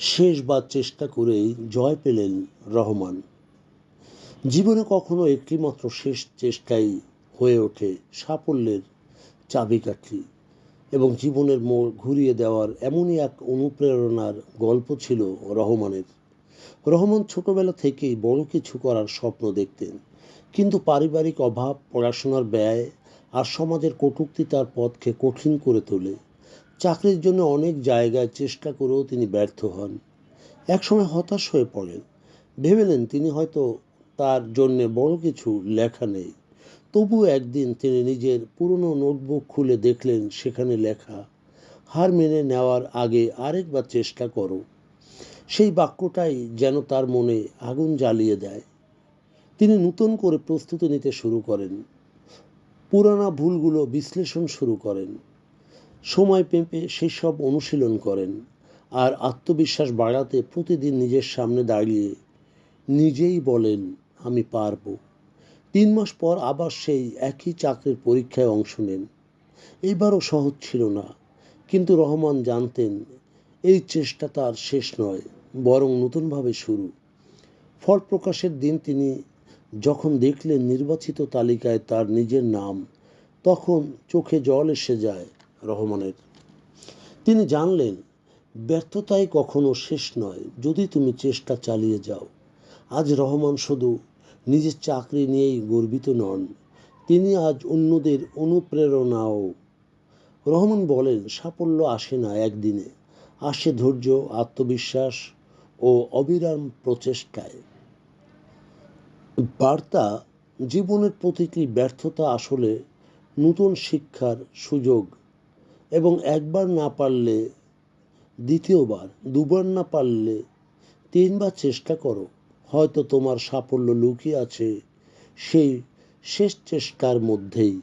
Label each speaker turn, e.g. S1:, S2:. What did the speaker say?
S1: শেষবার চেষ্টা করেই জয় পেলেন রহমান। জীবনে কখনো একটিমাত্র শেষ চেষ্টাই হয়ে ওঠে সাফল্যের চাবিকাঠি এবং জীবনের মোড় ঘুরিয়ে দেওয়ার এমনই এক অনুপ্রেরণার গল্প ছিল রহমানের। রহমান ছোটবেলা থেকেই বড় কিছু করার স্বপ্ন দেখতেন, কিন্তু পারিবারিক অভাব, পড়াশোনার ব্যয় আর সমাজের কটূক্তি তার পথকে কঠিন করে তোলে। চাকরির জন্য অনেক জায়গায় চেষ্টা করেও তিনি ব্যর্থ হন। একসময় হতাশ হয়ে পড়েন। ভেবেলেন তিনি হয়তো তার জন্যে বড় কিছু লেখা নেই। তবুও একদিন তিনি নিজের পুরনো নোটবুক খুলে দেখলেন সেখানে লেখা, হার মেনে নেওয়ার আগে আরেকবার চেষ্টা করো। সেই বাক্যটাই যেন তার মনে আগুন জ্বালিয়ে দেয়। তিনি নতুন করে প্রস্তুতি নিতে শুরু করেন। পুরানা ভুলগুলো বিশ্লেষণ শুরু করেন। সময় পেপে সেসব অনুশীলন করেন আর আত্মবিশ্বাস বাড়াতে প্রতিদিন নিজের সামনে দাঁড়িয়ে নিজেই বলেন, আমি পারব। তিন মাস পর আবার সেই একই চাকরির পরীক্ষায় অংশ নেন। এইবারও সহজ ছিল না, কিন্তু রহমান জানতেন, এই চেষ্টা তার শেষ নয়, বরং নতুনভাবে শুরু। ফল প্রকাশের দিন তিনি যখন দেখলেন নির্বাচিত তালিকায় তার নিজের নাম, তখন চোখে জল এসে যায়। রহমানের। তিনি জানলেন, ব্যর্থতাই কখনো শেষ নয়, যদি তুমি চেষ্টা চালিয়ে যাও। আজ রহমান শুধু নিজের চাকরি নিয়েই গর্বিত নন, তিনি আজ অন্যদের অনুপ্রেরণাও। রহমান বলেন, সাফল্য আসে না একদিনে, আসে ধৈর্য, আত্মবিশ্বাস ও অবিরাম প্রচেষ্টায়। বার্তা, জীবনের প্রতিটি ব্যর্থতা আসলে নতুন শিক্ষার সুযোগ। এবং একবার না পারলে দ্বিতীয়বার, দুবার না পারলে তিনবার চেষ্টা করো। হয়তো তোমার সাফল্য লুকিয়ে আছে সেই শেষ চেষ্টার মধ্যেই।